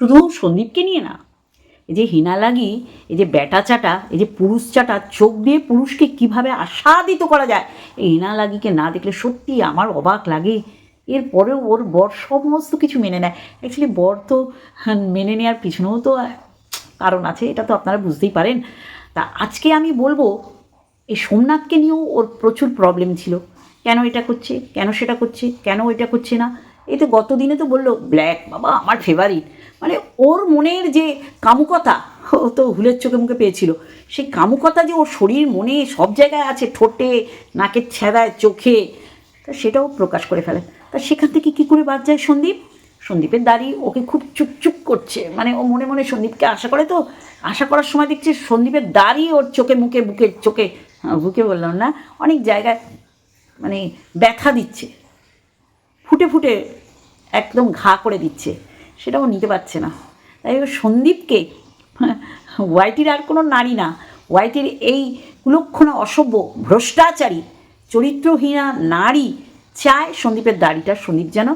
শুধু সন্দীপকে নিয়ে না, এই যে হিনা লাগি, এই যে ব্যাটা চাটা, এই যে পুরুষ চাটা, চোখ দিয়ে পুরুষকে কীভাবে আস্বাদিত করা যায়, এই হিনা লাগিকে না দেখলে সত্যি আমার অবাক লাগে। এরপরেও ওর বর সমস্ত কিছু মেনে নেয়। অ্যাকচুয়ালি বর তো মেনে নেওয়ার পিছনেও তো কারণ আছে, এটা তো আপনারা বুঝতেই পারেন। তা আজকে আমি বলব, এই সোমনাথকে নিয়েও ওর প্রচুর প্রবলেম ছিল। কেন এটা করছে, কেন সেটা করছে, কেন এটা করছে না? এই তো গত দিনে তো বলল, ব্ল্যাক বাবা, আমার ফেভারিট মানে ওর মনের যে কামুকতা ও তো হুলের চোখে মুখে পেয়েছিল। সেই কামুকতা যে ওর শরীর মনে সব জায়গায় আছে ঠোঁটে নাকের ছেঁদায় চোখে তা সেটাও প্রকাশ করে ফেলে। তা সেখান থেকে কী করে বাদ যায় সন্দীপ? সন্দীপের দাড়ি ওকে খুব চুপচুপ করছে। মানে ও মনে মনে সন্দীপকে আশা করে তো। আশা করার সময় দেখছে সন্দীপের দাড়ি ওর চোখে মুখে বুকে চোখে হ্যাঁ, বুকে বললাম না অনেক জায়গায় মানে ব্যথা দিচ্ছে। ফুটে ফুটে একদম ঘা করে দিচ্ছে। সেটাও নিতে পারছে না। তাই সন্দীপকে, ওয়াইটির আর কোনো নারী না, ওয়াইটির এই কুলক্ষণা অসভ্য, ভ্রষ্টাচারী, চরিত্রহীনা নারী চায় সন্দীপের দাড়িটা সন্দীপ যেন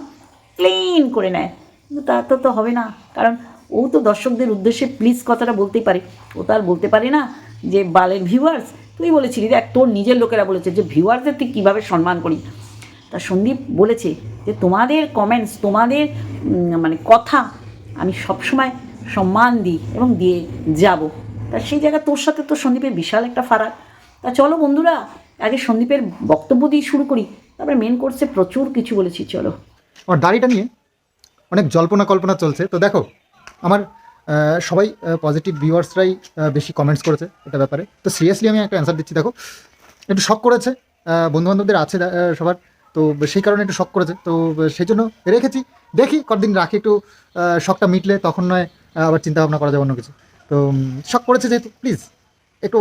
ক্লিন করে নেয়। কিন্তু তা তো তো হবে না, কারণ ও তো দর্শকদের উদ্দেশ্যে প্লিজ কথাটা বলতেই পারে। ও তো আর বলতে পারে না যে, বালের ভিউয়ার্স তুই বলেছিলি, দেখ, তোর নিজের লোকেরা বলেছে যে ভিউয়ার্সদের তুই কীভাবে সম্মান করি তা সন্দীপ বলেছে যে তোমাদের কমেন্টস তোমাদের মানে কথা আমি সবসময় সম্মান দিই এবং দিয়ে যাব। তা সেই জায়গা তোর সাথে তো সন্দীপের বিশাল একটা ফারাক। তা চলো বন্ধুরা, আগে সন্দীপের বক্তব্য দিয়ে শুরু করি। তারপরে মেন কোর্সে প্রচুর কিছু বলেছি, চলো। আমার দাড়িটা নিয়ে অনেক জল্পনা কল্পনা চলছে। তো দেখো, আমার সবাই পজিটিভ ভিউয়ার্সরাই বেশি কমেন্টস করেছে এটা ব্যাপারে। তো সিরিয়াসলি আমি একটা অ্যান্সার দিচ্ছি, দেখো। একটু শখ করেছে বন্ধু বান্ধবদের আছে সবার। তো সেই কারণে একটু শখ করেছে। তো সেই জন্য রেখেছি। দেখি কতদিন রাখি, একটু শখটা মিটলে তখন নয় আবার চিন্তা ভাবনা করা যাবে অন্য কিছু। তো শখ করেছে যেহেতু প্লিজ একটু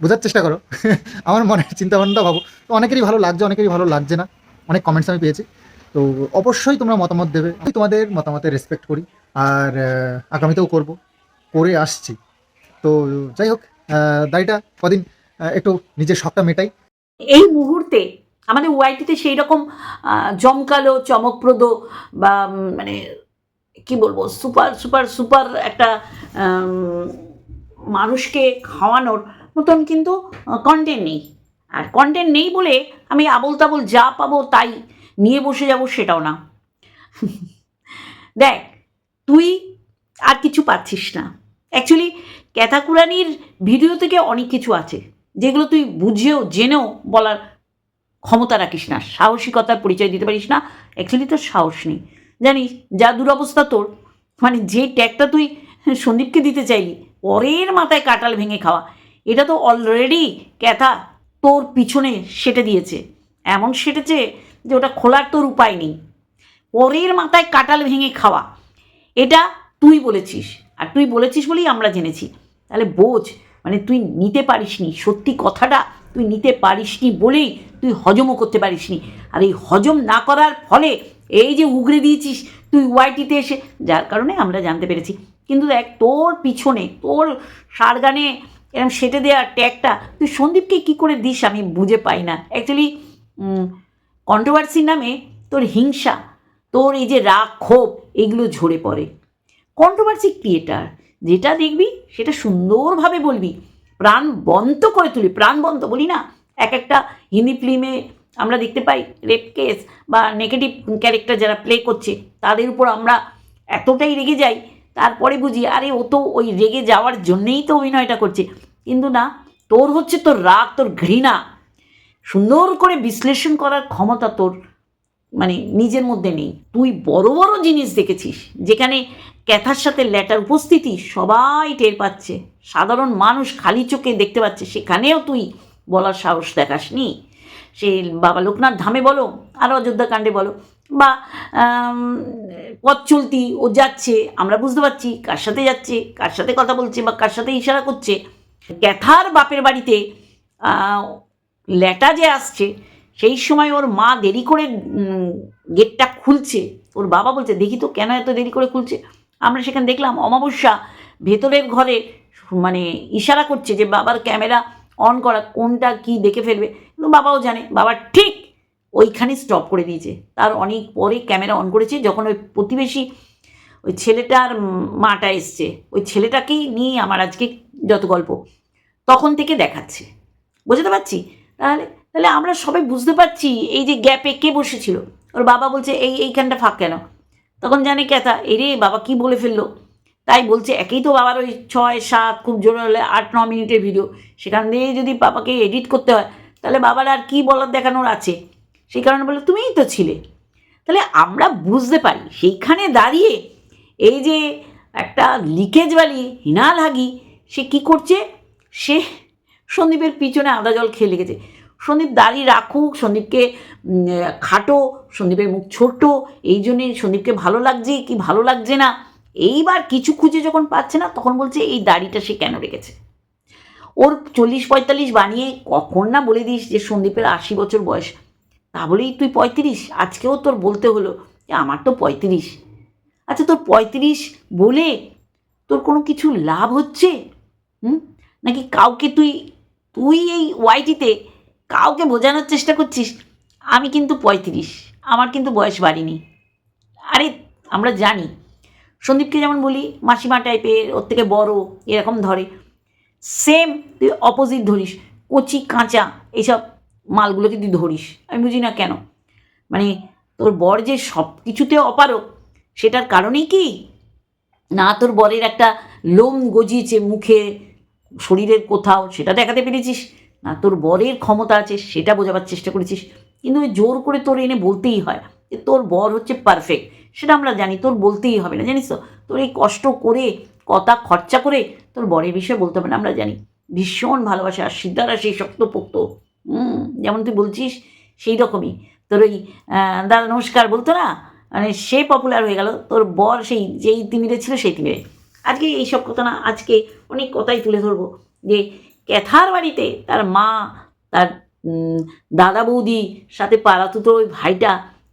বোঝার চেষ্টা করো। আমার মনের চিন্তা ভাবনাটা ভাবো। তো অনেকেরই ভালো লাগছে, অনেকেরই ভালো লাগছে না। অনেক কমেন্টস আমি পেয়েছি। তো, অবশ্যই তোমরা মতামত দেবে। আমি তোমাদের মতামতে রেসপেক্ট করি। আর আগামীতেও করব। করে আসছি। তো, যাই হোক দাড়িটা কদিন একটু নিজের শখটা মেটাই। এই মুহূর্তে আমাদের ওয়াইটিতে সেই রকম জমকালো, চমকপ্রদ বা মানে কি বলব, সুপার সুপার সুপার একটা মানুষকে খাওয়ানোর মতন কিন্তু কন্টেন্ট নেই। আর কন্টেন্ট নেই বলে আমি আবল তাবল যা পাবো তাই নিয়ে বসে যাব সেটাও না। দেখ, তুই আর কিছু পাচ্ছিস না। অ্যাকচুয়ালি ক্যাথাকুরানির ভিডিও থেকে অনেক কিছু আছে, যেগুলো তুই বুঝেও, জেনেও বলার ক্ষমতা রাখিস না, সাহসিকতার পরিচয় দিতে পারিস না অ্যাকচুয়ালি তোর সাহস নেই। জানিস, যা দুরবস্থা তোর মানে যে ট্যাগটা তুই সন্দীপকে দিতে চাইলি, পরের মাথায় কাটাল ভেঙে খাওয়া, এটা তো অলরেডি ক্যাথা তোর পিছনে সেটে দিয়েছে। এমন সেটেছে যে ওটা খোলার তোর উপায় নেই। পরের মাথায় কাটাল ভেঙে খাওয়া, এটা তুই বলেছিস। আর তুই বলেছিস বলেই আমরা জেনেছি। তাহলে বোঝ মানে তুই নিতে পারিসনি, সত্যি কথাটা তুই নিতে পারিসনি বলেই তুই হজমও করতে পারিসনি। আর এই হজম না করার ফলে এই যে উগড়ে দিয়েছিস তুই ওয়াইটিতে এসে, যার কারণে আমরা জানতে পেরেছি। কিন্তু দেখ, তোর পিছনে, তোর সারগানে এরকম সেটে দেওয়ার ট্যাগটা তুই সন্দীপকে কী করে দিস আমি বুঝে পাই না। অ্যাকচুয়ালি কন্ট্রোভার্সির নামে তোর হিংসা, তোর এই যে রাগ, ক্ষোভ, এগুলো ঝরে পড়ে। কন্ট্রোভার্সি ক্রিয়েটার যেটা দেখবি সেটা সুন্দরভাবে বলবি। প্রাণবন্ত করে তুলি প্রাণবন্ত বলি না? এক একটা হিন্দি ফিল্মে আমরা দেখতে পাই রেপ কেস বা নেগেটিভ ক্যারেক্টার যারা প্লে করছে, তাদের উপর আমরা এতটাই রেগে যাই, তারপরে বুঝি, আরে ও তো ওই রেগে যাওয়ার জন্যেই তো অভিনয়টা করছে। কিন্তু না, তোর হচ্ছে তোর রাগ, তোর ঘৃণা। সুন্দর করে বিশ্লেষণ করার ক্ষমতা তোর মানে নিজের মধ্যে নেই। তুই বড় বড় জিনিস দেখেছিস, যেখানে ক্যাথার সাথে ল্যাটার উপস্থিতি সবাই টের পাচ্ছে। সাধারণ মানুষ খালি চোখে দেখতে পাচ্ছে, সেখানেও তুই বলার সাহস দেখাসনি। সে বাবা লোকনাথ ধামে বলো, আর অযোধ্যা কাণ্ডে বলো, বা পথ চলতি, ও যাচ্ছে, আমরা বুঝতে পারছি কার সাথে যাচ্ছে, কার সাথে কথা বলছে, বা কার সাথে ইশারা করছে। ক্যাথার বাপের বাড়িতে ল্যাটা যে আসছে সেই সময় ওর মা দেরি করে গেটটা খুলছে। ওর বাবা বলছে, দেখি তো, কেন এত দেরি করে খুলছে? আমরা সেখানে দেখলাম, অমাবস্যা, ভেতরের ঘরে মানে ইশারা করছে যে বাবার ক্যামেরা অন করা, কোনটা কি দেখে ফেলবে? কিন্তু বাবাও জানে, বাবা ঠিক ওইখানে স্টপ করে দিয়েছে। তার অনেক পরে ক্যামেরা অন করেছে, যখন ওই প্রতিবেশী, ওই ছেলেটার মাটা এসছে, ওই ছেলেটাকেই নিয়ে আমার আজকে যত গল্প, তখন থেকে দেখাচ্ছে। বুঝতে পারছি? তাহলে তাহলে আমরা সবাই বুঝতে পারছি এই যে গ্যাপে কে বসেছিল। ওর বাবা বলছে, এই, এইখানটা ফাঁক কেন? তখন জানে ক্যাথা এরে, বাবা কি বলে ফেলল? তাই বলছে, একেই তো বাবার ওই ছয়, সাত, খুব জোরে হলে আট, ন মিনিটের ভিডিও সেখান দিয়ে যদি বাবাকে এডিট করতে হয়, তাহলে বাবার আর কি বলার দেখানোর আছে? সেই কারণে বলে তুমিই তো ছিলে। তাহলে আমরা বুঝতে পারি, সেইখানে দাঁড়িয়ে এই যে একটা লিকেজ বালি হিনাল হাগি সে কি করছে? সে সন্দীপের পিছনে আদা জল খেয়ে লেগেছে। সন্দীপ দাড়ি রাখুক, সন্দীপকে খাটো, সন্দীপের মুখ ছোট্ট, এই জন্যে সন্দীপকে ভালো লাগছে কি ভালো লাগছে না? এইবার কিছু খুঁজে যখন পাচ্ছে না, তখন বলছে এই দাড়িটা সে কেন রেখেছে? ওর চল্লিশ পঁয়তাল্লিশ বানিয়ে কখন না বলে দিস যে সন্দীপের আশি বছর বয়স। তা বলেই তুই পঁয়ত্রিশ? আজকেও তোর বলতে হলো যে আমার তো পঁয়ত্রিশ। আচ্ছা তোর পঁয়ত্রিশ বলে তোর কোনো কিছু লাভ হচ্ছে? হুম? নাকি কাউকে তুই তুই এই ওয়াইটিতে কাউকে বোঝানোর চেষ্টা করছিস? আমি কিন্তু পঁয়ত্রিশ। আমার কিন্তু বয়স বাড়িনি। আরে, আমরা জানি। সন্দীপকে যেমন বলি, মাসিমা টাইপের, ওর থেকে বড়, এরকম ধরে। সেম তুই অপোজিট ধরিস। কচি, কাঁচা, এইসব মালগুলোকে তুই ধরিস। আমি বুঝি না কেন? মানে তোর বর যে সব কিছুতে অপারক সেটার কারণেই কি? না, তোর বরের একটা লোম গজিয়েছে মুখে, শরীরের কোথাও, সেটা দেখাতে পেরেছিস? না, তোর বরের ক্ষমতা আছে, সেটা বোঝাবার চেষ্টা করেছিস। কিন্তু ওই জোর করে তোর এনে বলতেই হয় যে, তোর বর হচ্ছে পারফেক্ট সেটা আমরা জানি, তোর বলতেই হবে না, জানিস তো? তোর এই কষ্ট করে, কথা খরচা করে তোর বরের বিষয়ে বলতে হবে না, আমরা জানি। ভীষণ ভালোবাসা আর সিদ্ধারা সেই শক্তপোক্ত। হুম, যেমন তুই বলছিস, সেই রকমই। তোর ওই দাদা নমস্কার বলতো না? মানে সে পপুলার হয়ে গেল, তোর বর সেই, যেই তিমিরে ছিল সেই তিমিরে। আজকে এইসব কথা না, আজকে অনেক কথাই তুলে ধরবো যে ক্যাথার বাড়িতে? তার মা, তার দাদা বৌদি, সাথে পাড়াতুতো ওই ভাইটা,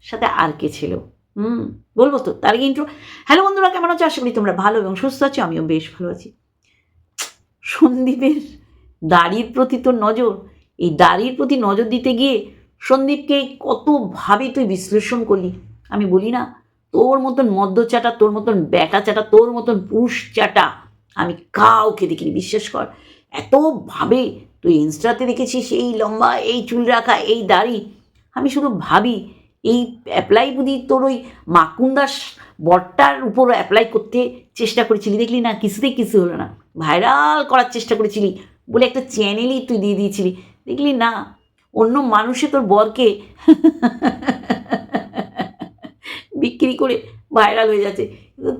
সাথে আর কে ছিল? হুম, বলব তো? তার আগে ইন্ট্রো হ্যালো বন্ধুরা, কেমন আছো? আশা করি তোমরা ভালো এবং সুস্থ আছো, আমিও বেশ ভালো আছি। সন্দীপের দাড়ির প্রতি তোর নজর? এই দাড়ির প্রতি নজর দিতে গিয়ে সন্দীপকে কতভাবে তুই বিশ্লেষণ করলি? আমি বলি না, তোর মতন মদ্য চাটা তোর মতন ব্যাটা চাটা, তোর মতন পুরুষ চাটা আমি কাউকে দেখিনি, বিশ্বাস কর। এতভাবে তুই ইনস্টাতে দেখেছিস এই লম্বা, এই চুল রাখা, এই দাড়ি? আমি শুধু ভাবি, এই অ্যাপ্লাই বুঝি তোর ওই মাকুন্দাস বটটার উপর অ্যাপ্লাই করতে চেষ্টা করেছিলি, দেখলি না? কিছুতেই কিছু হলো না। ভাইরাল করার চেষ্টা করেছিলি, বলে একটা চ্যানেলই তুই দিয়ে দিয়েছিলি। দেখলি না? অন্য মানুষে তোর বরকে বিক্রি করে ভাইরাল হয়ে যাচ্ছে।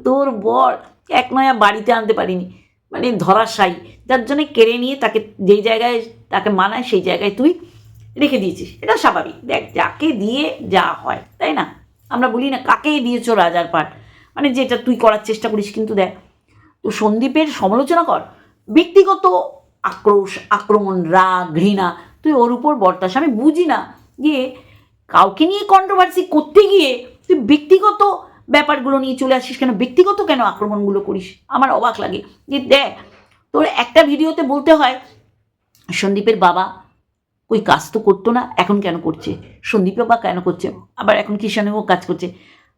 তোর বর এক নয়া বাড়িতে আনতে পারিনি। মানে ধরাশায়ী, যার জন্য কেড়ে নিয়ে তাকে যেই জায়গায় তাকে মানায় সেই জায়গায় তুই রেখে দিয়েছিস। এটা স্বাভাবিক। দেখ, যাকে দিয়ে যা হয়, তাই না? আমরা বলি না কাকে দিয়েছ রাজার পাঠ। মানে যেটা তুই করার চেষ্টা করিস, কিন্তু দেখ, তো সন্দীপের সমালোচনা কর। ব্যক্তিগত আক্রোশ, আক্রমণ, রাগ, ঘৃণা, তুই ওর উপর বর্তাস। আমি বুঝি না যে কাউকে নিয়ে কন্ট্রোভার্সি করতে গিয়ে তুই ব্যক্তিগত ব্যাপারগুলো নিয়ে চলে আসিস কেন? ব্যক্তিগত কেন আক্রমণগুলো করিস? আমার অবাক লাগে। যে দেখ, তোর একটা ভিডিওতে বলতে হয়, সন্দীপের বাবা ওই কাজ তো করতো না, এখন কেন করছে? সন্দীপের বা কেন করছে? আবার এখন কিষানেও কাজ করছে।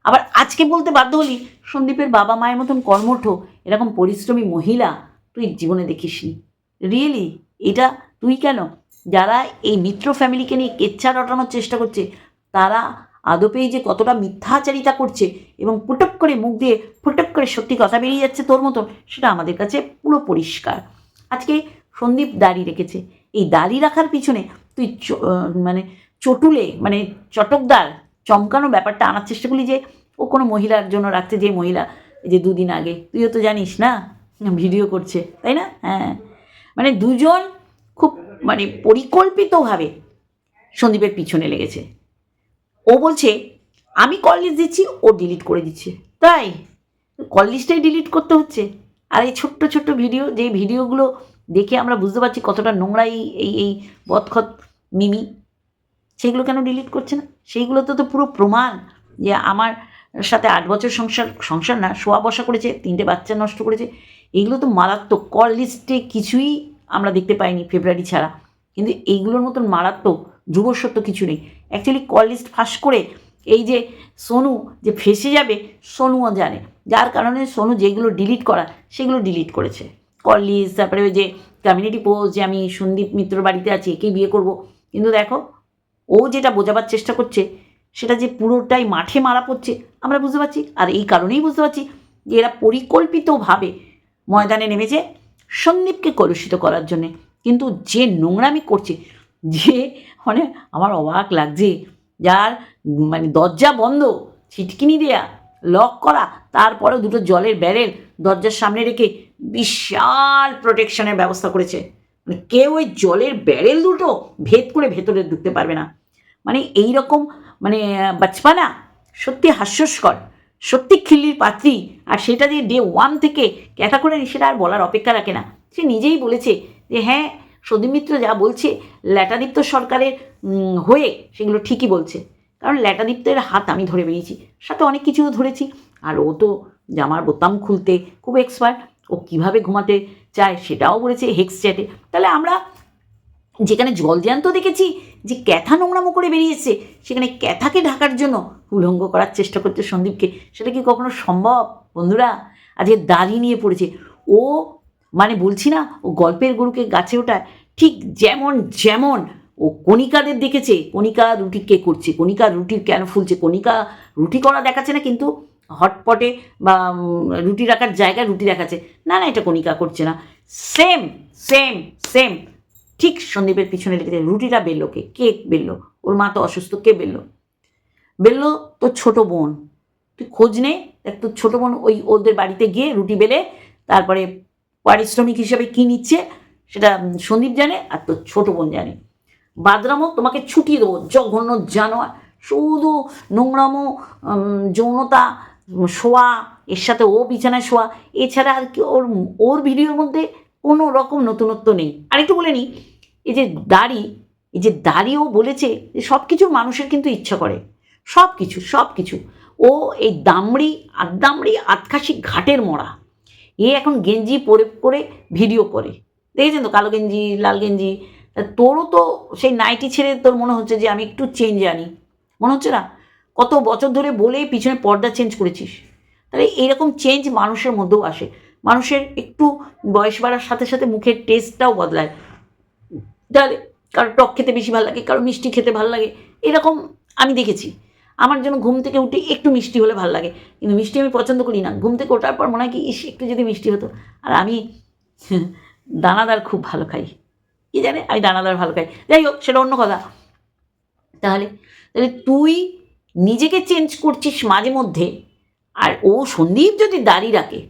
আবার আজকে বলতে বাধ্য হলি, সন্দীপের বাবা মায়ের মতন কর্মঠ, এরকম পরিশ্রমী মহিলা তুই জীবনে দেখিসনি। রিয়েলি এটা তুই কেন? যারা এই মিত্র ফ্যামিলিকে নিয়ে কেচ্ছা রটানোর চেষ্টা করছে, তারা আদপেই যে কতটা মিথ্যাচারিতা করছে এবং পুটক করে মুখ দিয়ে ফুটক করে সত্যি কথা বেরিয়ে যাচ্ছে তোর মতন, সেটা আমাদের কাছে পুরো পরিষ্কার। আজকে সন্দীপ দাড়ি রেখেছে। এই দাড়ি রাখার পিছনে তুই মানে চটুলে মানে চটকদার, চমকানো ব্যাপারটা আনার চেষ্টা করলি যে ও কোনো মহিলার জন্য রাখছে যে মহিলা যে দুদিন আগে, তুইও তো জানিস না, ভিডিও করছে, তাই না? হ্যাঁ। মানে দুজন খুব মানে পরিকল্পিতভাবে সন্দীপের পিছনে লেগেছে। ও বলছে, আমি কল লিস্ট দিচ্ছি, ও ডিলিট করে দিচ্ছে। তাই কল লিস্টটাই ডিলিট করতে হচ্ছে। আর এই ছোট্ট ছোট্ট ভিডিও যে ভিডিওগুলো দেখে আমরা বুঝতে পারছি কতটা নোংরা এই এই এই বদখত মিমি, সেগুলো কেন ডিলিট করছে না? সেইগুলোতে তো পুরো প্রমাণ যে আমার সাথে আট বছর সংসার সংসার না, শোয়া বসা করেছে, তিনটে বাচ্চা নষ্ট করেছে এইগুলো তো মারাত্মক। কল লিস্টে কিছুই আমরা দেখতে পাইনি ফেব্রুয়ারি ছাড়া। কিন্তু এইগুলোর মতন মারাত্মক যুবসত্ব কিছু নেই। অ্যাকচুয়ালি কল লিস্ট ফাঁস করে এই যে সোনু যে ফেসে যাবে, সোনুও জানে। যার কারণে সোনু যেগুলো ডিলিট করা, সেগুলো ডিলিট করেছে। কলিজ তারপরে ওই যে কমিউনিটি পোস্ট যে আমি সন্দীপ মিত্র বাড়িতে আছি, একে বিয়ে করব। কিন্তু দেখো, ও যেটা বোঝাবার চেষ্টা করছে, সেটা যে পুরোটাই মাঠে মারা পড়ছে, আমরা বুঝতে পারছি। আর এই কারণেই বুঝতে পারছি যে এরা পরিকল্পিতভাবে ময়দানে নেমেছে সন্দীপকে কলুষিত করার জন্যে। কিন্তু যে নোংরামি করছে যে মানে আমার অবাক লাগছে। যার মানে দরজা বন্ধ, ছিটকিনি দেয়া লক করা, তারপরেও দুটো জলের ব্যারেল দরজার সামনে রেখে বিশাল প্রোটেকশনের ব্যবস্থা করেছে। মানে কেউ ওই জলের ব্যারেল দুটো ভেদ করে ভেতরে ঢুকতে পারবে না। মানে এই রকম মানে বাচপানা সত্যি হাস্যস্কর, সত্যি খিল্লির পাত্রী। আর সেটা যে ডে ওয়ান থেকে ক্যাটা করে সেটা আর বলার অপেক্ষা রাখে না। সে নিজেই বলেছে যে হ্যাঁ সদীপ মিত্র যা বলছে ল্যাটাদীপ্ত সরকারের হয়ে সেগুলো ঠিকই বলছে। কারণ ল্যাটাদীপ্তের হাত আমি ধরে বেরিয়েছি সাথে অনেক কিছু ধরেছি। আর ও তো জামার বোতাম খুলতে খুব এক্সপার্ট ও কীভাবে ঘুমাতে চায় সেটাও বলেছে হেক্স চ্যাটে তাহলে আমরা যেখানে জলজ্যান্ত দেখেছি, যে ক্যাথা নোংরামো করে বেরিয়েছে, সেখানে ক্যাথাকে ঢাকার জন্য উলঙ্গ করার চেষ্টা করছে সন্দীপকে, সেটা কি কখনো সম্ভব? বন্ধুরা, আজকে দাড়ি নিয়ে পড়েছে। ও মানে বলছি না, ও গল্পের গরুকে গাছে ওঠায়, ঠিক যেমন যেমন ও কণিকাদের দেখেছে, কণিকা রুটি কে করছে, কণিকা রুটি কেন ফুলছে, কণিকা রুটি করা দেখাচ্ছে না কিন্তু হটপটে বা রুটি রাখার জায়গায় রুটি দেখাচ্ছে। না না, এটা কণিকা করছে না। সেম সেম সেম ঠিক সন্দীপের পিছনে লিখেছে রুটিটা বেললো কে? কে বেললো? ওর মা তো অসুস্থ, কে বেললো? বেললো তোর ছোট বোন। তুই খোঁজ নে তোর ছোটো বোন ওই ওদের বাড়িতে গিয়ে রুটি বেলে, তারপরে পারিশ্রমিক হিসাবে কী নিচ্ছে? সেটা সন্দীপ জানে আর তোর ছোট বোন জানে। বাদরামো তোমাকে ছুটি দেবো, জঘন্য জানোয়ার। শুধু নোংরামো যৌনতা, শোয়া, এর সাথে ও বিছানায় শোয়া। এছাড়া আর কি ওর ওর ভিডিওর মধ্যে কোনো রকম নতুনত্ব নেই। আরেকটু বলে নিই এই যে দাড়ি, এই যে দাড়িও বলেছে যে সব কিছু মানুষের কিন্তু ইচ্ছা করে। সব কিছু সব কিছু ও এই দামড়ি আর দামড়ি আতখাসি ঘাটের মরা। এ এখন গেঞ্জি পরে করে ভিডিও করে। দেখেছেন তো, কালো গেঞ্জি, লাল গেঞ্জি? তা তোরও তো সেই নাইটি ছেড়ে তোর মনে হচ্ছে যে আমি একটু চেঞ্জ আনি। মনে হচ্ছে না? কত বছর ধরে বলে পিছনে পর্দা চেঞ্জ করেছিস। তাহলে এইরকম চেঞ্জ মানুষের মধ্যেও আসে। মানুষের একটু বয়স বাড়ার সাথে সাথে মুখের টেস্টটাও বদলায়। তাহলে কারও টক খেতে বেশি ভালো লাগে, কারও মিষ্টি খেতে ভালো লাগে, এরকম আমি দেখেছি। আমার জন্য ঘুম থেকে উঠে একটু মিষ্টি হলে ভালো লাগে। কিন্তু মিষ্টি আমি পছন্দ করি না। ঘুম থেকে ওঠার পর মনে হয় কি, ইস, একটু যদি মিষ্টি হতো। আর আমি দানাদার খুব ভালো খাই। কি জানে? আমি দানাদার ভালো খাই। যাই হোক, সেটা অন্য কথা। তাহলে তাহলে তুই নিজেকে চেঞ্জ করছিস মাঝে মধ্যে, আর ও সন্দীপ যদি দাড়ি রাখে,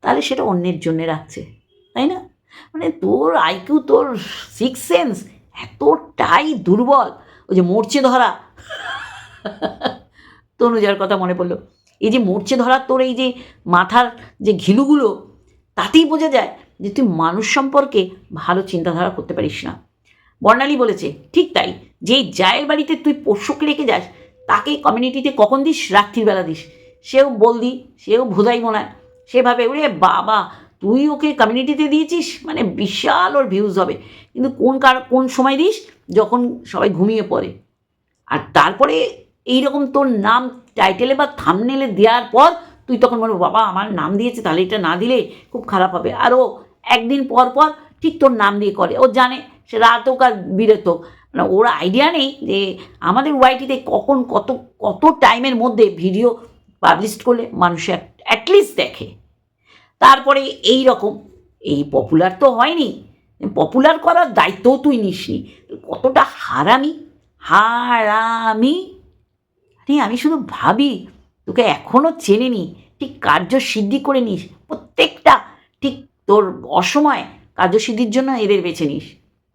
তাহলে সেটা অন্যের জন্যে রাখছে। তাই না? মানে তোর আইকিউ তোর সিক্স সেন্স এতটাই দুর্বল। ওই যে মরচে ধরা। তনুজার কথা মনে পড়ল। এই যে মরচে ধরার তোর এই যে মাথার যে ঘিলুগুলো, তাতেই বোঝা যায় যে তুই মানুষ সম্পর্কে ভালো চিন্তাধারা করতে পারিস না। বর্ণালী বলেছে, ঠিক তাই, যেই জায়ের বাড়িতে তুই পোষ্যকে রেখে যাস তাকে কমিউনিটিতে কখন দিস? রাত্রির বেলা দিস। সেও বলদি, সেও ভোদাই মনে হয় সেভাবে, ওরে বাবা, তুই ওকে কমিউনিটিতে দিয়েছিস? মানে বিশাল ওর ভিউজ হবে। কিন্তু কোন কার, কোন সময় দিস? যখন সবাই ঘুমিয়ে পড়ে। আর তারপরে এইরকম তোর নাম টাইটেলে বা থামনেলে দেওয়ার পর তুই তখন বলব, বাবা, আমার নাম দিয়েছে, তাহলে এটা না দিলে খুব খারাপ হবে। আর ও একদিন পর পর ঠিক তোর নাম দিয়ে করে। ও জানে সে রাত হোক আর বিরেত মানে ওর আইডিয়া নেই যে আমাদের ওয়াইটিতে কখন কত কত টাইমের মধ্যে ভিডিও পাবলিশ করলে মানুষ অ্যাটলিস্ট দেখে। তারপরে এই রকম এই পপুলার তো হয়নি। পপুলার করার দায়িত্বও তুই নিসনি। কতটা হারামি হারামি আরে আমি শুধু ভাবি, তোকে এখনও চেনেনি, ঠিক কার্যসিদ্ধি করে নিস, প্রত্যেকটা ঠিক তোর অসময় কার্যসিদ্ধির জন্য এদের বেছে নিস।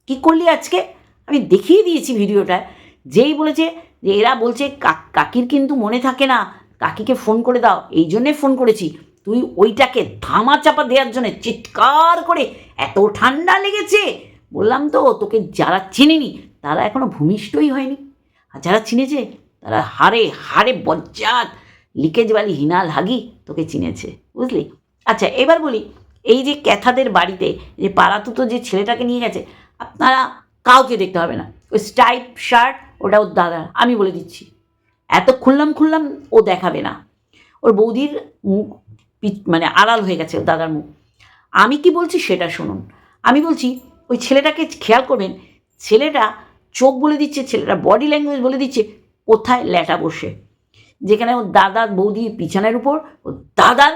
কী করলি আজকে? আমি দেখিয়ে দিয়েছি ভিডিওটা। যেই বলেছে যে এরা বলছে, "কা- কাকির কিন্তু মনে থাকে না, কাকিকে ফোন করে দাও। এই জন্যে ফোন করেছি। তুই ওইটাকে ধামা চাপা দেওয়ার জন্য চিৎকার করে এত ঠান্ডা লেগেছে। বললাম তো, তোকে যারা চেনেনি, তারা এখনও ভূমিষ্ঠই হয়নি। আর যারা চিনেছে তারা হারে হারে বজ্জাত লিকেজ বালি হিনাল হাগি তোকে চিনেছে, বুঝলি? আচ্ছা এবার বলি, এই যে ক্যাথাদের বাড়িতে যে পাড়াতুতো যে ছেলেটাকে নিয়ে গেছে, আপনারা কাউকে দেখতে হবে না। ওই স্টাইপ শার্ট ওটা ওর দাদা, আমি বলে দিচ্ছি। এত খুললাম খুললাম ও দেখাবে না। ওর বৌদির মুখ মানে আড়াল হয়ে গেছে ওর দাদার মুখ। আমি কি বলছি সেটা শুনুন। আমি বলছি, ওই ছেলেটাকে খেয়াল করবেন, ছেলেটা চোখ বলে দিচ্ছে, ছেলেটা বডি ল্যাঙ্গুয়েজ বলে দিচ্ছে কোথায় ল্যাটা বসে? যেখানে ওর দাদার বৌদি বিছানার উপর ও দাদার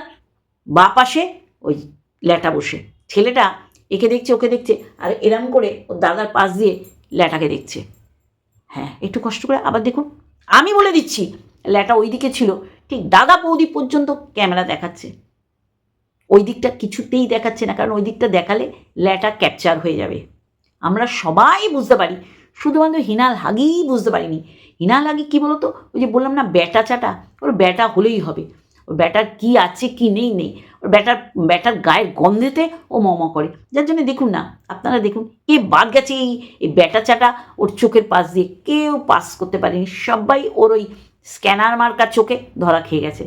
বা পাশে ওই ল্যাটা বসে। ছেলেটা একে দেখছে, ওকে দেখছে, আর এরম করে ওর দাদার পাশ দিয়ে ল্যাটাকে দেখছে। হ্যাঁ একটু কষ্ট করে আবার দেখুন। আমি বলে দিচ্ছি, ল্যাটা ওই দিকে ছিল। ঠিক দাদা বৌদি পর্যন্ত ক্যামেরা দেখাচ্ছে। ওই দিকটা কিছুতেই দেখাচ্ছে না, কারণ ওই দিকটা দেখালে ল্যাটা ক্যাপচার হয়ে যাবে। আমরা সবাই বুঝতে পারি শুধুমাত্র হিনাল হাগিই বুঝতে পারিনি। হিনাল হাগি কী বলতো? ওই যে বললাম না, ব্যাটা চাটা ওর ব্যাটা হলেই হবে। ওর ব্যাটার কি আছে, কি নেই নেই। ওর ব্যাটার ব্যাটার গায়ের গন্ধেতে ও মম করে। যার জন্য দেখুন না, আপনারা দেখুন, কে বাদ গেছে এই এই ব্যাটা চাটা ওর চোখের পাশ দিয়ে? কেউ পাস করতে পারেনি। সবাই ওর ওই স্ক্যানার মার্কার চোখে ধরা খেয়ে গেছে।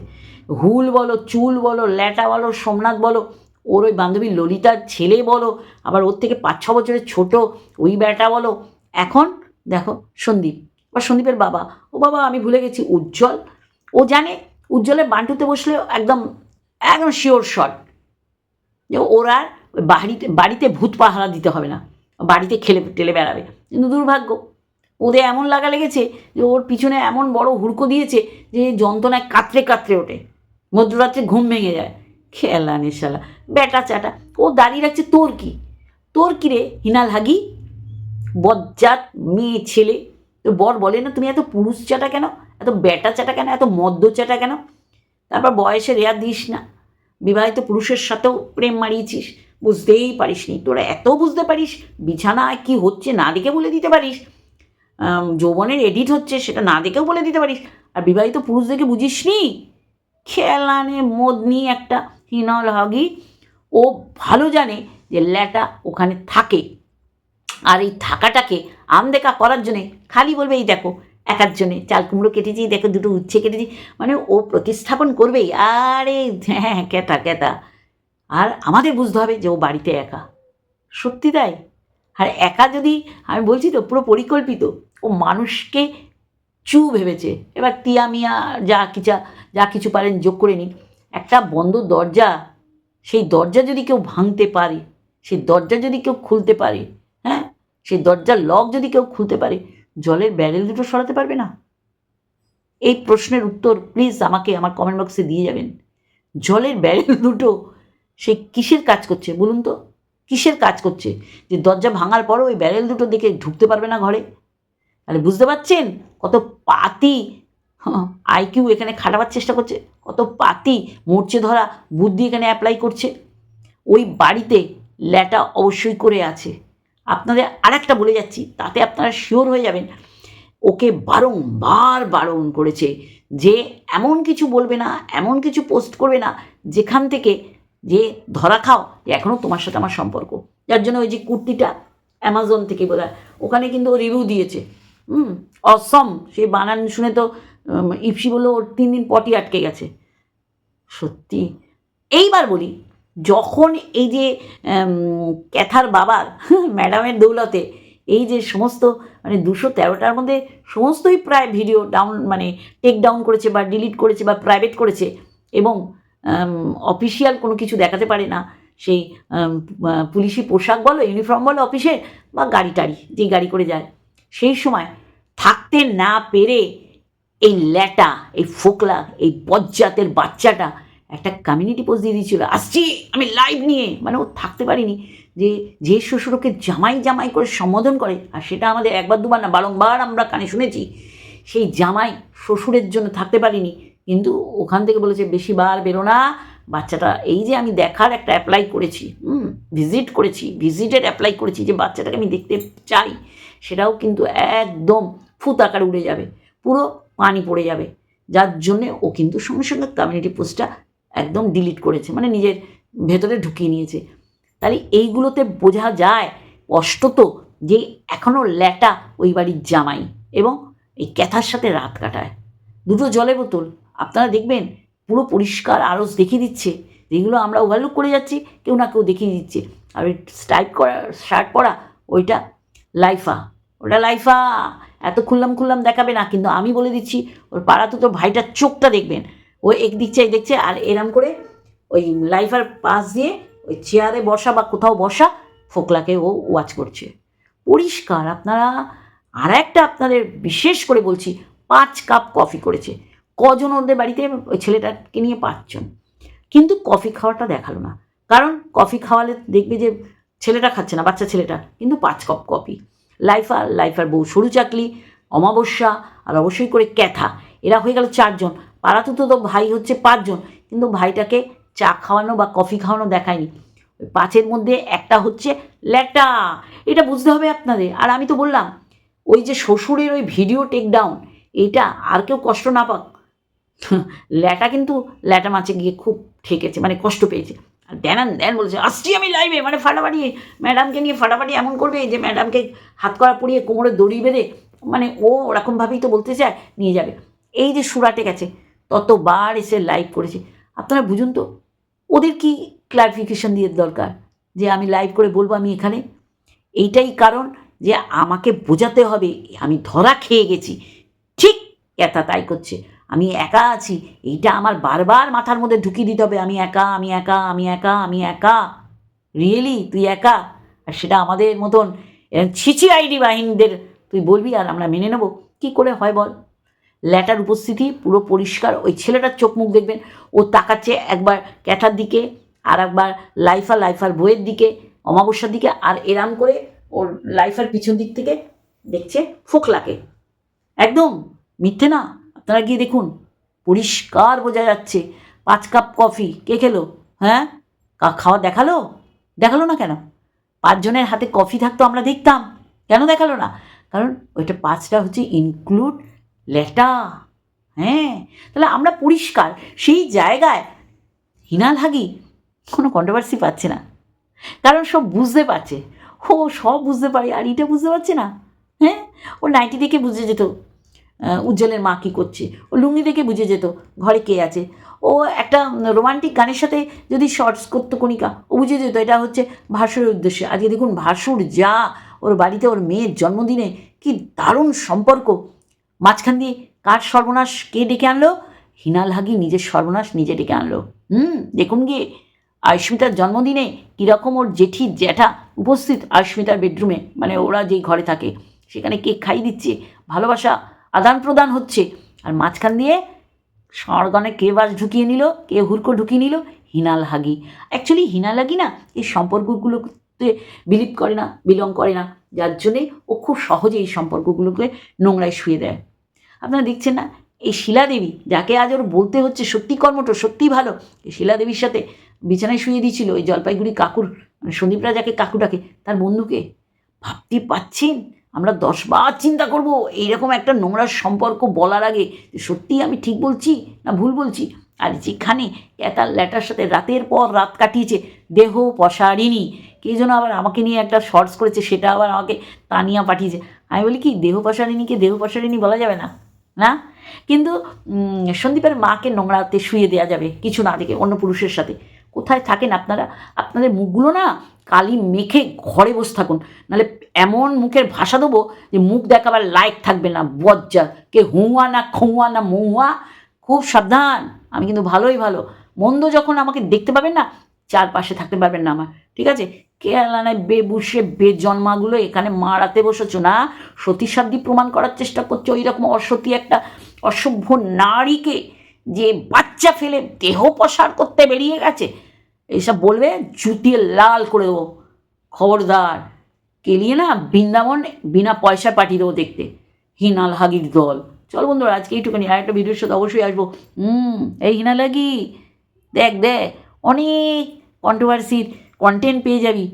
হুল বলো, চুল বলো, ল্যাটা বলো, সোমনাথ বলো, ওর ওই বান্ধবী ললিতার ছেলে বলো, আবার ওর থেকে পাঁচ ছ বছরের ছোট ওই ব্যাটা বলো এখন দেখো সন্দীপ, বা সন্দীপের বাবা। ও বাবা, আমি ভুলে গেছি, উজ্জ্বল। ও জানে উজ্জ্বলের বান্টুতে বসলে একদম একদম শিওর শট যে ওর আর বাড়িতে বাড়িতে ভূত পাহারা দিতে হবে না। বাড়িতে খেলে, টেলে বেড়াবে। কিন্তু দুর্ভাগ্য, ওদের এমন লাগা লেগেছে যে ওর পিছনে এমন বড় হুড়কো দিয়েছে যে যন্ত্রণায় কাতরে কাতরে ওঠে। মধ্যরাত্রে ঘুম ভেঙে যায়। খেলা নেশালা, ব্যাটা চাটা ও দাঁড়িয়ে রাখছে তোর কি? তোর কি রে, হিনাল হাগি? বজ্জাত মেয়ে ছেলে। তো বর বলে, না, তুমি এত পুরুষ চাটা কেন? এত ব্যাটা চাটা কেন? এত মদ্য চাটা কেন? তারপর বয়সে রেয়ার দিস না। বিবাহিত পুরুষের সাথেও প্রেম মারিয়েছিস। বুঝতেই পারিসনি তোরা এত বুঝতে পারিস, বিছানায় কি হচ্ছে না দেখে বলে দিতে পারিস। যৌবনের এডিট হচ্ছে সেটা না দেখেও বলে দিতে পারিস। আর বিবাহিত পুরুষ দেখে বুঝিস বুঝিসনি খেলানে মদনি একটা হিনল হগি ও ভালো জানে যে ল্যাটা ওখানে থাকে। আর এই থাকাটাকে আমদেকা করার জন্যে খালি বলবে, এই দেখো একার জন্যে চাল কুমড়ো কেটেছি, দেখো দুটো উচ্ছে কেটেছি। মানে ও প্রতিস্থাপন করবেই। আরে হ্যাঁ কেতা কেতা আর আমাদের বুঝতে হবে যে ও বাড়িতে একা। সত্যি তাই? আর একা যদি, আমি বলছি তো, পুরো পরিকল্পিত, ও মানুষকে চু ভেবেছে। এবার তিয়া মিয়া যা কিচা, যা কিছু পারেন যোগ করে নিন। একটা বন্ধ দরজা, সেই দরজা যদি কেউ ভাঙতে পারে, সেই দরজা যদি কেউ খুলতে পারে সেই দরজার লক যদি কেউ খুলতে পারে, জলের ব্যারেল দুটো সরাতে পারবে না? এই প্রশ্নের উত্তর প্লিজ আমাকে আমার কমেন্ট বক্সে দিয়ে যাবেন। জলের ব্যারেল দুটো সে কিসের কাজ করছে বলুন তো? কিসের কাজ করছে? যে দরজা ভাঙার পরও ওই ব্যারেল দুটো দেখে ঢুকতে পারবে না ঘরে? তাহলে বুঝতে পারছেন? কত পাতি আইকিউ এখানে খাটাবার চেষ্টা করছে। কত পাতি মরচে ধরা, বুদ্ধি এখানে অ্যাপ্লাই করছে। ওই বাড়িতে ল্যাটা অবশ্যই করে আছে। আপনাদের আর একটা বলে যাচ্ছি, তাতে আপনারা শিওর হয়ে যাবেন। ওকে বারংবার বারণ করেছে যে এমন কিছু বলবে না, এমন কিছু পোস্ট করবে না, যেখান থেকে যে ধরা খাও যে এখনও তোমার সাথে আমার সম্পর্ক। যার জন্য ওই যে কুর্তিটা অ্যামাজন থেকে বোধ ওখানে কিন্তু ও রিভিউ দিয়েছে। হুম অসম সে বানান শুনে তো ইপসি বলল ওর তিন দিন পটি আটকে গেছে। সত্যি, এইবার বলি যখন এই যে ক্যাথার বাবার ম্যাডামের দৌলতে এই যে সমস্ত মানে দুশো তেরোটার মধ্যে সমস্তই প্রায় ভিডিও ডাউন মানে টেক ডাউন করেছে বা ডিলিট করেছে বা প্রাইভেট করেছে এবং অফিসিয়াল কোনো কিছু দেখাতে পারে না, সেই পুলিশি পোশাক বলো ইউনিফর্ম বলো অফিসের বা গাড়ি টাড়ি, যেই গাড়ি করে যায়, সেই সময় থাকতে না পেরে এই ল্যাটা, এই ফোকলা, এই বজ্জাতের বাচ্চাটা একটা কমিউনিটি পোস্ট দিয়ে দিয়েছিল, আসছি, আমি লাইভ নিয়ে। মানে ও থাকতে পারিনি যে যে শ্বশুরকে জামাই জামাই করে সম্বোধন করে, আর সেটা আমাদের একবার দুবার না, বারংবার আমরা কানে শুনেছি, সেই জামাই শ্বশুরের জন্য থাকতে পারিনি। কিন্তু ওখান থেকে বলেছে, বেশি বার বেরো না, বাচ্চাটা, এই যে আমি দেখার একটা অ্যাপ্লাই করেছি, হুম ভিজিট করেছি ভিজিটের অ্যাপ্লাই করেছি যে বাচ্চাটাকে আমি দেখতে চাই, সেটাও কিন্তু একদম ফুত আকারে উড়ে যাবে, পুরো পানি পড়ে যাবে। যার জন্যে ও কিন্তু সঙ্গে সঙ্গে কমিউনিটি পোস্টটা একদম ডিলিট করেছে মানে নিজের ভেতরে ঢুকিয়ে নিয়েছে। তাহলে এইগুলোতে বোঝা যায় স্পষ্টত যে এখনও ল্যাটা ওই বাড়ির জামাই এবং এই ক্যাথার সাথে রাত কাটায়। দুটো জলের বোতল, আপনারা দেখবেন পুরো পরিষ্কার আরস দেখিয়ে দিচ্ছে যেগুলো আমরা ওভারলুক করে যাচ্ছি, কেউ না কেউ দেখিয়ে দিচ্ছে। আর ওই স্টাইপ করা শার্ট পরা, ওইটা লাইফা, ওটা লাইফা। এত খুললাম খুললাম দেখাবে না, কিন্তু আমি বলে দিচ্ছি, ওর পাড়া তো ভাইটার চোখটা দেখবেন। ও এক দিক চাই দেখছে, আর এরম করে ওই লাইফার পাশ দিয়ে ওই চেয়ারে বসা বা কোথাও বসা ফোকলাকে ও ওয়াচ করছে। পরিষ্কার, আপনারা আর একটা আপনাদের বিশেষ করে বলছি, পাঁচ কাপ কফি করেছে। কজন ওদের বাড়িতে ওই ছেলেটাকে নিয়ে পাঁচজন? কিন্তু কফি খাওয়াটা দেখাল না। কারণ কফি খাওয়ালে দেখবে যে ছেলেটা খাচ্ছে না, বাচ্চা ছেলেটা, কিন্তু পাঁচ কাপ কফি লাইফার লাইফার বউ সরু চাকলি, অমাবস্যা, আর অবশ্যই করে ক্যাথা। এরা হয়ে গেল চারজন। পাড়াতে তো তো ভাই হচ্ছে পাঁচজন, কিন্তু ভাইটাকে চা খাওয়ানো বা কফি খাওয়ানো দেখায়নি। ওই পাঁচের মধ্যে একটা হচ্ছে ল্যাটা এটা বুঝতে হবে আপনাদের। আর আমি তো বললাম, ওই যে শ্বশুরের ওই ভিডিও টেক ডাউন এটা আর কেউ কষ্ট না পাক। ল্যাটা কিন্তু ল্যাটা মাছে গিয়ে খুব ঠেকেছে মানে কষ্ট পেয়েছে। আর দেনান দেন বলেছে, আসছি আমি লাইভে মানে ফাটাফাটি। ম্যাডামকে নিয়ে ফাটাফাটি এমন করবে যে ম্যাডামকে হাত করা পরিয়ে কোমরে দড়ি বেঁধে মানে ও ওরকমভাবেই তো বলতে চায়, নিয়ে যাবে। এই যে সুরাটে গেছে ততবার এসে লাইভ করেছে। আপনারা বুঝুন তো, ওদের কি ক্লারিফিকেশন দিয়ে দরকার? যে আমি লাইভ করে বলব আমি এখানে? এইটাই কারণ যে আমাকে বোঝাতে হবে, আমি ধরা খেয়ে গেছি। ঠিক ক্যাথা তাই করছে। আমি একা আছি, এইটা আমার বারবার মাথার মধ্যে ঢুকিয়ে দিতে হবে, আমি একা আমি একা আমি একা আমি একা। রিয়েলি তুই একা? আর সেটা আমাদের মতন ছিচি আইডি বাহিনীদের তুই বলবি আর আমরা মেনে নেব। কী করে হয় বল? ল্যাটার উপস্থিতি পুরো পরিষ্কার, ওই ছেলেটার চোখ মুখ দেখবেন, ও তাকাচ্ছে একবার ক্যাটার দিকে, আর একবার লাইফা লাইফার বইয়ের দিকে, অমাবস্যার দিকে, আর এরাম করে ওর লাইফার পিছন দিক থেকে দেখছে ফোকলাকে। একদম মিথ্যে না, আপনারা গিয়ে দেখুন, পরিষ্কার বোঝা যাচ্ছে, পাঁচ কাপ কফি, কে খেলো? হ্যাঁ? খাওয়া দেখাল? দেখাল না কেন? পাঁচজনের হাতে কফি থাকতো, আমরা দেখতাম, কেন দেখাল না? কারণ ওইটা পাঁচটা হচ্ছে ইনক্লুড লেটা হ্যাঁ? তাহলে আমরা পরিষ্কার, সেই জায়গায় হিনাল হাগি কোনো কন্ট্রোভার্সি পাচ্ছে না। কারণ সব বুঝতে পারছে। ও সব বুঝতে পারি, আর এটা বুঝতে পারছে না হ্যাঁ? ও নাইটি দেখে বুঝে যেত উজ্জ্বলের মা কী করছে। ও লুঙ্গি দেখে বুঝে যেত, ঘরে কে আছে। ও একটা রোমান্টিক গানের সাথে যদি শর্টস করতো কণিকা, ও বুঝে যেত, এটা হচ্ছে ভাসুরের উদ্দেশ্যে। আজকে দেখুন ভাসুর যা, ওর বাড়িতে ওর মেয়ের জন্মদিনে কি দারুণ সম্পর্ক। মাঝখান দিয়ে কার সর্বনাশ কে ডেকে আনলো? হিনাল হাগি নিজের সর্বনাশ নিজে ডেকে আনলো। হুম, দেখুন গিয়ে, আয়স্মিতার জন্মদিনে কীরকম ওর জেঠি জ্যাঠা উপস্থিত আয়স্মিতার বেডরুমে মানে ওরা যেই ঘরে থাকে, সেখানে কেক খাইয়ে দিচ্ছে, ভালোবাসা আদান প্রদান হচ্ছে, আর মাঝখান দিয়ে স্বর্গনে কে বাস ঢুকিয়ে নিল, কে হুড়কো ঢুকিয়ে নিল? হিনাল হাগি। অ্যাকচুয়ালি হিনাল হাগি না, এই সম্পর্কগুলোতে বিলিভ করে না বিলং করে না, যার জন্যে ও খুব সহজে এই সম্পর্কগুলোকে নোংরায় শুয়ে দেয়। আপনারা দেখছেন না, এই শিলাদেবী, যাকে আজ ওর বলতে হচ্ছে সত্যি কর্মঠ সত্যি ভালো, এই শিলাদেবীর সাথে বিছানায় শুয়ে দিয়েছিল ওই জলপাইগুড়ি কাকুর মানে সন্দীপরা যাকে কাকুটাকে তার বন্ধুকে। ভাবতে পাচ্ছেন? আমরা দশবার চিন্তা করব, এইরকম একটা নোংরা সম্পর্ক বলার আগে সত্যি আমি ঠিক বলছি না ভুল বলছি? আর যেখানে এতার ল্যাটার সাথে রাতের পর রাত কাটিয়েছে, দেহ পশারিনী কে যেন আবার আমাকে নিয়ে একটা শর্টস করেছে, সেটা আবার আমাকে তানিয়া পাঠিয়েছে। আমি বলি কি, দেহ পশারিনীকে দেহ পশারিনী বলা যাবে না? না? কিন্তু সন্দীপের মাকে নোংরাতে শুয়ে দেওয়া যাবে কিছু না দেখে অন্য পুরুষের সাথে। কোথায় থাকেন আপনারা? আপনাদের মুখগুলো না কালি মেখে ঘরে বসে থাকুন। নাহলে এমন মুখের ভাষা দেবো যে মুখ দেখাবার লাইক থাকবে না, বজ্জা। কে হুঁয়া না খুঁয়া না মহুয়া? খুব সাবধান। আমি কিন্তু ভালোই ভালো। মন্দ যখন আমাকে দেখতে পাবেন না চারপাশে থাকতে পারবেন না আমার, ঠিক আছে? কেরালানায় বেবুসে বেজন্মাগুলো এখানে মারাতে বসেছো না? সতীসাধ্যি প্রমাণ করার চেষ্টা করছ ওই রকম অসতী একটা অসভ্য নারীকে যে বাচ্চা ফেলে দেহ প্রসার করতে বেরিয়ে গেছে। এইসব বলবে, জুতিয়ে লাল করে দেবো। খবরদার কেলিয়ে না বৃন্দাবন বিনা পয়সা পাঠিয়ে দেবো দেখতে। হিনাল হাগির দল। চল বন্ধুরা, আজকে এইটুখানি আর একটা ভিডিওর সাথে অবশ্যই আসব। হুম, এই হিনাল হাগি, দেখ দেখ। অনেক কন্ট্রোভার্সির কন্টেন্ট পেয়ে যাবি।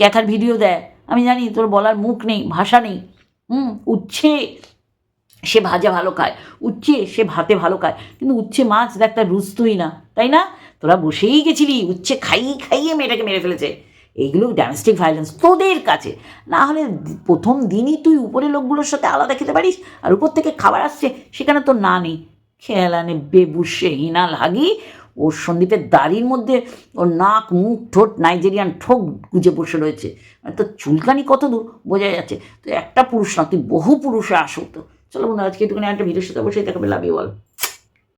ক্যাথার ভিডিও দেয়। আমি জানি তোর বলার মুখ নেই, ভাষা নেই। হুম, উচ্ছে সে ভাজা ভালো খায়। উচ্ছে সে ভাতে ভালো খায়। কিন্তু উচ্ছে মাছ দেখ তার রুস্তই না, তাই না? তোরা বসেই গেছিলি, উচ্ছে খাইয়ে খাইয়ে মেয়েটাকে মেরে ফেলেছে। এইগুলো ডোমেস্টিক ভায়োলেন্স তোদের কাছে। না হলে প্রথম দিনই তুই উপরে লোকগুলোর সাথে আলাদা খেতে পারিস, আর উপর থেকে খাবার আসছে, সেখানে তো না নেই। খেয়ালানে বেবুসে হিনাল হাগি ওর সন্দীপের দাড়ির মধ্যে ওর নাক, মুখ, ঠোঁট, নাইজেরিয়ান ঠোক গুজে বসে রয়েছে। মানে তো চুলকানি কত দূর? বোঝা যাচ্ছে। তো একটা পুরুষ না, তুই বহু পুরুষে আসো তো চলো বন্ধু আজকে একটুখানি একটা ভিডিওর সাথে অবশ্যই দেখাবে লাভ ইউ